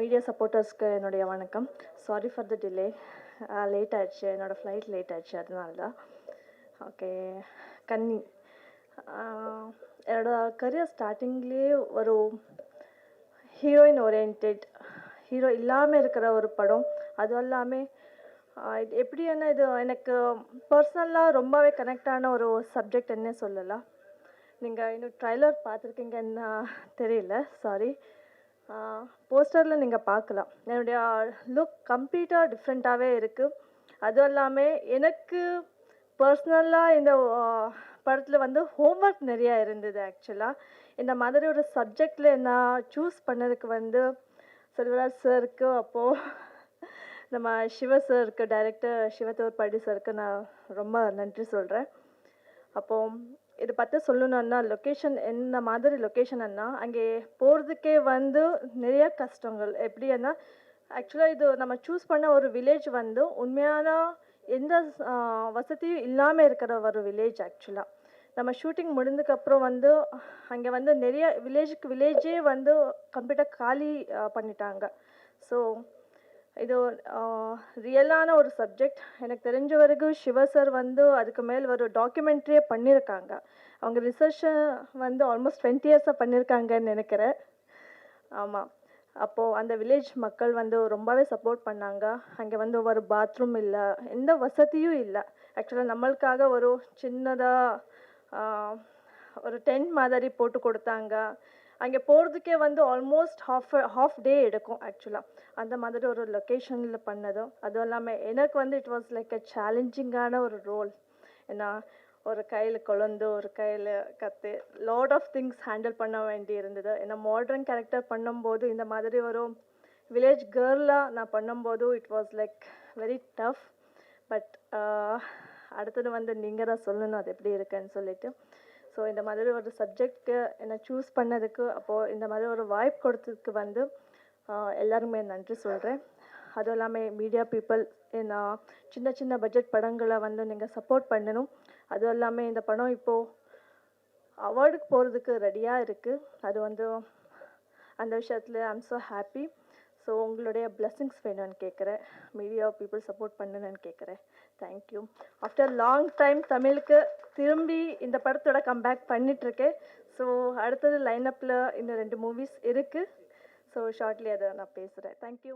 Media சப்போர்ட்டர்ஸ்க்கு என்னுடைய வணக்கம். Sorry for the delay late ஆயிடுச்சு. என்னோடய ஃப்ளைட் லேட் ஆயிடுச்சு. அதனால தான் ஓகே கன்னி என்னோடய கரியர் ஸ்டார்டிங்லேயே ஒரு ஹீரோயின் ஓரியன்ட் ஹீரோ இல்லாமல் இருக்கிற ஒரு படம். அதுவும் இல்லாமல் இது எப்படின்னா இது எனக்கு பர்சனலாக ரொம்பவே கனெக்டான ஒரு சப்ஜெக்ட் என்ன சொல்லலாம். நீங்கள் இன்னும் ட்ரைலர் பார்த்துருக்கீங்கன்னு தெரியல. சாரி போஸ்டரில் நீங்கள் பார்க்கலாம். என்னுடைய லுக் கம்ப்ளீட்டாக டிஃப்ரெண்ட்டாகவே இருக்குது அதுவும் இல்லாமல் எனக்கு பர்சனலாக இந்த படத்தில் வந்து ஹோம்ஒர்க் நிறையா இருந்தது ஆக்சுவலாக இந்த மாதிரி ஒரு சப்ஜெக்டில் நான் சூஸ் பண்ணதுக்கு வந்து செல்வராஜ் சருக்கு அப்போது நம்ம சிவ சருக்கு டைரக்டர் சிவத்தோர் படி சருக்கு நான் ரொம்ப நன்றி சொல்கிறேன் அப்போ இதை பற்றி சொல்லணுன்னா லொக்கேஷன் என்ன மாதிரி லொக்கேஷன்னா அங்கே போகிறதுக்கே வந்து நிறைய கஷ்டங்கள். எப்படின்னா ஆக்சுவலாக இது நம்ம சூஸ் பண்ண ஒரு வில்லேஜ் வந்து உண்மையான எந்த வசதியும் இல்லாமல் இருக்கிற ஒரு வில்லேஜ் ஆக்சுவலாக நம்ம ஷூட்டிங் முடிந்ததுக்கப்புறம் வந்து அங்கே வந்து நிறைய வில்லேஜுக்கு வில்லேஜே வந்து கம்ப்ளீட்டாக காலி பண்ணிட்டாங்க. ஸோ இது ரியலான ஒரு சப்ஜெக்ட். எனக்கு தெரிஞ்ச வரைக்கும் சிவ சார் வந்து அதுக்கு மேல் ஒரு டாக்குமெண்ட்ரியே பண்ணியிருக்காங்க அவங்க ரிசர்ச்சை வந்து ஆல்மோஸ்ட் டுவெண்ட்டி இயர்ஸாக பண்ணியிருக்காங்கன்னு நினைக்கிறேன். ஆமாம் அப்போது அந்த வில்லேஜ் மக்கள் வந்து ரொம்பவே சப்போர்ட் பண்ணாங்க. அங்கே வந்து ஒரு பாத்ரூம் இல்லை. எந்த வசதியும் இல்லை. ஆக்சுவலாக நம்மளுக்காக ஒரு சின்னதாக ஒரு டென்ட் மாதிரி போட்டு கொடுத்தாங்க. அங்கே போகிறதுக்கே வந்து ஆல்மோஸ்ட் ஹாஃப் ஹாஃப் டே எடுக்கும் ஆக்சுவலாக அந்த மாதிரி ஒரு லொக்கேஷனில் பண்ணதும். அதுவும் இல்லாமல் எனக்கு வந்து இட் வாஸ் லைக் அ சேலஞ்சிங்கான ஒரு ரோல் ஏன்னா ஒரு கையில் குழந்து ஒரு கையில் கற்று லாட் ஆஃப் திங்ஸ் ஹேண்டில் பண்ண வேண்டி இருந்தது. ஏன்னா மாடர்ன் கேரக்டர் பண்ணும்போது இந்த மாதிரி ஒரு வில்லேஜ் கேர்லாக நான் பண்ணும்போது it was like very tough but அடுத்தது வந்து நீங்கள் தான் சொல்லணும் அது எப்படி இருக்குன்னு சொல்லிட்டு. ஸோ இந்த மாதிரி ஒரு சப்ஜெக்ட்க்கு என்னை சூஸ் பண்ணதுக்கு அப்போது இந்த மாதிரி ஒரு வாய்ப்பு கொடுத்ததுக்கு வந்து எல்லாருமே நன்றி சொல்கிறேன் அதுவும் இல்லாமல் மீடியா பீப்புள் என்ன சின்ன சின்ன பட்ஜெட் படங்களை வந்து நீங்கள் சப்போர்ட் பண்ணணும். அதுவும் இல்லாமல் இந்த படம் இப்போது அவார்டுக்கு போகிறதுக்கு ரெடியாக இருக்குது அது வந்து அந்த விஷயத்தில் ஐம் ஸோ ஹாப்பி ஸோ உங்களுடைய blessings வேணும்னு கேட்குறேன் மீடியா பீப்புள் சப்போர்ட் பண்ணணும்னு கேட்குறேன் தேங்க்யூ ஆஃப்டர் லாங் டைம் தமிழுக்கு திரும்பி இந்த படத்தோட கம்பேக் பண்ணிகிட்ருக்கேன் ஸோ அடுத்தது லைனப்பில் இந்த ரெண்டு மூவிஸ் இருக்குது ஸோ ஷார்ட்லி அதை நான் பேசுகிறேன் தேங்க்யூ